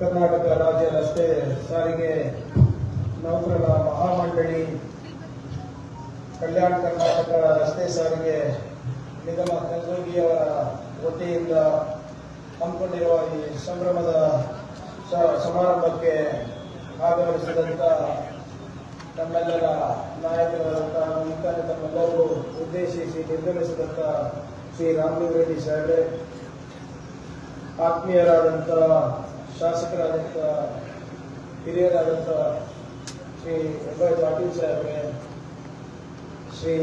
ಕರ್ನಾಟಕ ರಾಜ್ಯ ರಸ್ತೆ ಸಾರಿಗೆ ನೌಕರರ ಮಹಾಮಂಡಳಿ, ಕಲ್ಯಾಣ ಕರ್ನಾಟಕ ರಸ್ತೆ ಸಾರಿಗೆ ನಿಗಮ ಕಲಬುರಗಿಯವರ ವತಿಯಿಂದ ಹಮ್ಮಿಕೊಂಡಿರುವ ಈ ಸಂಭ್ರಮದ ಸಮಾರಂಭಕ್ಕೆ ಆಗಮಿಸಿದಂಥ ನಮ್ಮೆಲ್ಲರ ನಾಯಕರಾದಂಥ ಮುಖಾಂತರ ತಮ್ಮೆಲ್ಲರಿಗೂ ಉದ್ದೇಶಿಸಿ ನಿರ್ಗಮಿಸಿದಂಥ ಶ್ರೀ ರಾಮಲಿಂಗ ರೆಡ್ಡಿ ಸಾಹೇಬ್ರೆ ಆತ್ಮೀಯರಾದಂಥ ಶಾಸಕರಾದಂಥ ಹಿರಿಯರಾದಂಥ ಶ್ರೀ ಎಂ ವೈ ಪಾಟೀಲ್ ಸಾಹೇಬ್ರೆ ಶ್ರೀ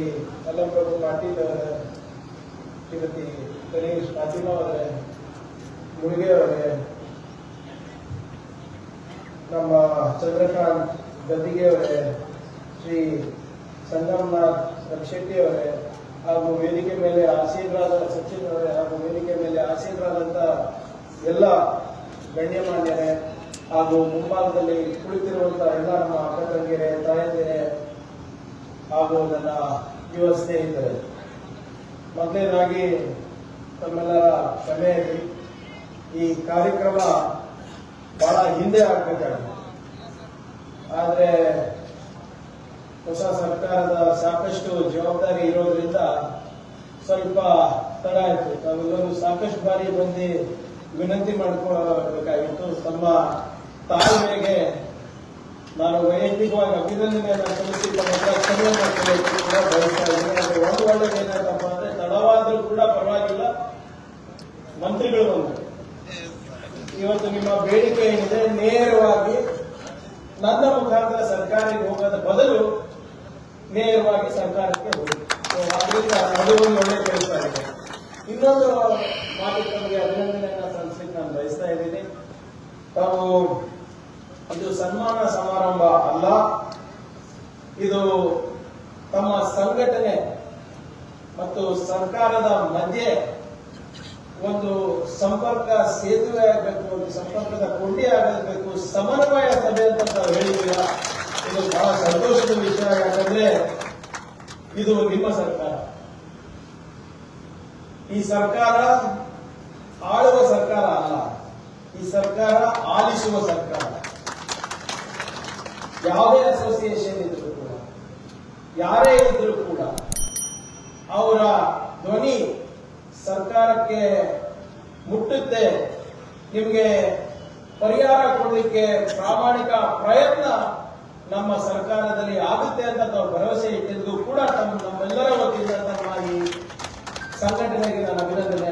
ಅಲ್ಲಂಪ್ರಭು ಪಾಟೀಲ್ ಅವರೇ ಶ್ರೀಮತಿ ಗಣೇಶ್ ಫಾತಿಮಾ ಅವರೇ ಮುಳುಗೆ ಅವರೇ ನಮ್ಮ ಚಂದ್ರಕಾಂತ್ ಗದ್ದಿಗೆ ಅವರೇ ಶ್ರೀ ಸಂಗಮನಾಥ್ ರಕ್ಷೆಟ್ಟಿ ಅವರೇ ಹಾಗೂ ವೇದಿಕೆ ಮೇಲೆ ಆಸೀನರಾದ ಸಚಿನ್ ಅವರೇ ಗಣ್ಯಮಾನ್ಯರೇ ಹಾಗೂ ಮುಂಭಾಗದಲ್ಲಿ ಕುಳಿತಿರುವಂತಹ ಎಲ್ಲ ನಮ್ಮ ಅಕ್ಕ ತಂಗಿಯರೇ ತಾಯಂದಿರೇ ಹಾಗೂ ನನ್ನ ಯುವ ಸ್ನೇಹಿತರೆ, ಮೊದಲನೇದಾಗಿ ತಮ್ಮೆಲ್ಲರ ಕ್ಷಮೆ ಈ ಕಾರ್ಯಕ್ರಮ ಬಹಳ ಹಿಂದೆ ಆಗ್ಬೇಕಾಗ ಆದರೆ ಹೊಸ ಸರ್ಕಾರದ ಸಾಕಷ್ಟು ಜವಾಬ್ದಾರಿ ಇರೋದ್ರಿಂದ ಸ್ವಲ್ಪ ತಡ ಆಯಿತು. ತಾವೆಲ್ಲರೂ ಸಾಕಷ್ಟು ಬಾರಿ ಬಂದು ವಿನಂತಿ ಮಾಡಿಕೊಳ್ಳಬೇಕಾಗಿತ್ತು ತಮ್ಮ ತಾಳ್ಮೆಗೆ ನಾನು ವೈಯಕ್ತಿಕವಾಗಿ ಅಭಿನಂದನೆಯನ್ನು ಸಲ್ಲಿಸಿ ಒಂದು ಒಳ್ಳೆಯದು ಏನಾಯ್ತಪ್ಪ ಅಂದ್ರೆ ತಡವಾದರೂ ಕೂಡ ಪರವಾಗಿಲ್ಲ. ಮಂತ್ರಿಗಳು ಬಂದರು. ಇವತ್ತು ನಿಮ್ಮ ಬೇಡಿಕೆ ಏನಿದೆ? ನೇರವಾಗಿ ನನ್ನ ಮುಖಾಂತರ ಸರ್ಕಾರಕ್ಕೆ ಹೋಗದ ಬದಲು ನೇರವಾಗಿ ಸರ್ಕಾರಕ್ಕೆ ಹೋಗಿ. ಅದರಿಂದ ಅದು ಒಂದು ಒಳ್ಳೆ ಕೆಲಸ ಇದೆ ಇನ್ನೊಂದು ಮಾತು ನಮಗೆ ಅಭಿನಂದನೆಯನ್ನ ಸನ್ಮಾನ ಸಮಾರಂಭ ಅಲ್ಲ. ಇದು ತಮ್ಮ ಸಂಘಟನೆ ಮತ್ತು ಸರ್ಕಾರದ ಮಧ್ಯೆ ಒಂದು ಸಂಪರ್ಕ ಸೇತುವೆ ಆಗಬೇಕು, ಒಂದು ಸಂಪರ್ಕದ ಕೊಂಡಿ ಆಗಬೇಕು, ಸಮನ್ವಯ ಸಭೆ ಅಂತ ನಾವು ಇದು ಬಹಳ ಸಂತೋಷದ ವಿಷಯ, ಯಾಕಂದ್ರೆ ಇದು ನಿಮ್ಮ ಸರ್ಕಾರ. ಈ ಸರ್ಕಾರ ಆಳುವ ಸರ್ಕಾರ ಅಲ್ಲ. ಈ ಸರ್ಕಾರ ಆಲಿಸುವ ಸರ್ಕಾರ. ಯಾವುದೇ ಅಸೋಸಿಯೇಷನ್ ಇದ್ರೂ ಕೂಡ, ಯಾರೇ ಇದ್ರೂ ಕೂಡ, ಅವರ ಧ್ವನಿ ಸರ್ಕಾರಕ್ಕೆ ಮುಟ್ಟುತ್ತೆ, ನಿಮಗೆ ಪರಿಹಾರ ಕೊಡಲಿಕ್ಕೆ ಪ್ರಾಮಾಣಿಕ ಪ್ರಯತ್ನ ನಮ್ಮ ಸರ್ಕಾರದಲ್ಲಿ ಆಗುತ್ತೆ ಅಂತ ತಾವು ಭರವಸೆ ಇಟ್ಟಿದ್ದು ಕೂಡ ತಮ್ಮ ನಮ್ಮೆಲ್ಲರ ವತಿಯಿಂದ ತಮ್ಮ ಈ ಸಂಘಟನೆಗೆ ನಾನು ಅಭಿನಂದನೆಯನ್ನು